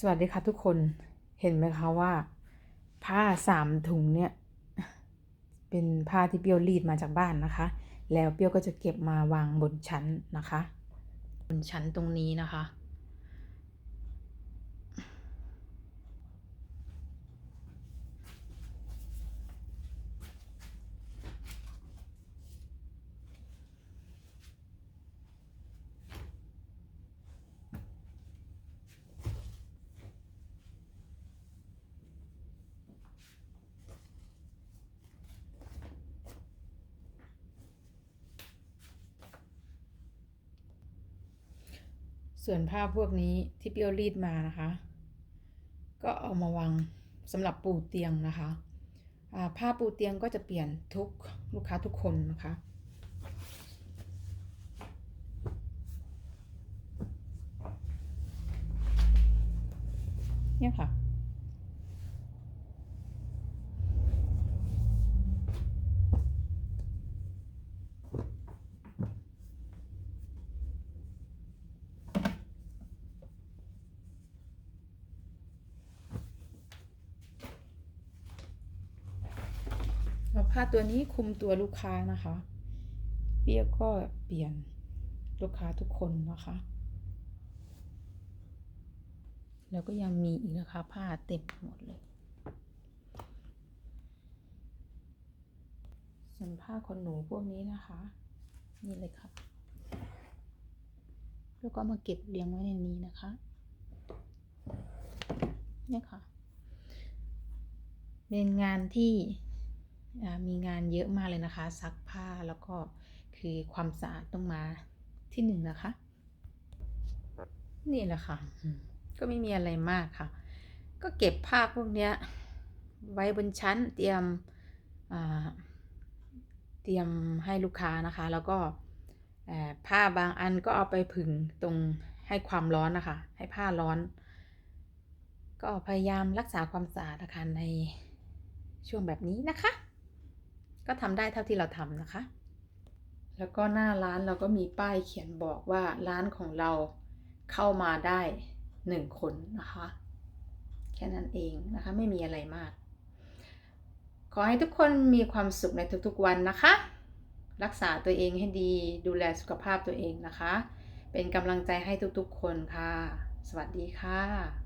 สวัสดีค่ะทุกคนเห็นไหมคะว่า ผ้าสามถุงเนี่ย เป็นผ้าที่เปียวรีดมาจากบ้านนะคะ แล้วเปียวก็จะเก็บมาวางบนชั้นนะคะ บนชั้นตรงนี้นะคะ ส่วนผ้าพวกนี้ที่เปรี้ยวรีดมานะคะ ก็เอามาวางสำหรับปูเตียงนะคะผ้าปูเตียงก็จะเปลี่ยนทุกลูกค้าทุกคนนะคะเนี่ยค่ะ ผ้าตัวนี้คุมตัวลูกค้านะคะ เปียกก็เปลี่ยนลูกค้าทุกคนนะคะ แล้วก็ยังมีอีกนะคะผ้าเต็มหมดเลยส่วนผ้าขนหนูพวกนี้นะคะ นี่เลยค่ะ แล้วก็มาเก็บเรียงไว้ในนี้นะคะเนี่ยค่ะ เป็นงานที่ มีงานเยอะมากเลยนะคะ ซักผ้าแล้วก็คือความสะอาดต้องมาที่หนึ่งนะคะ นี่แหละค่ะ ก็ไม่มีอะไรมากค่ะ ก็เก็บผ้าพวกเนี้ย ไว้บนชั้นเตรียมเตรียมให้ลูกค้านะคะ แล้วก็ผ้าบางอันก็เอาไปผึ่งตรงให้ความร้อนนะคะ ให้ผ้าร้อน ก็พยายามรักษาความสะอาดนะคะในช่วงแบบนี้นะคะ ก็ทำได้เท่าที่เราทำนะคะ แล้วก็หน้าร้านเราก็มีป้ายเขียนบอกว่าร้านของเราเข้ามาได้หนึ่งคนนะคะ แค่นั้นเองนะคะไม่มีอะไรมาก ขอให้ทุกคนมีความสุขในทุกๆวันนะคะ รักษาตัวเองให้ดีดูแลสุขภาพตัวเองนะคะ เป็นกำลังใจให้ทุกๆคนค่ะ สวัสดีค่ะ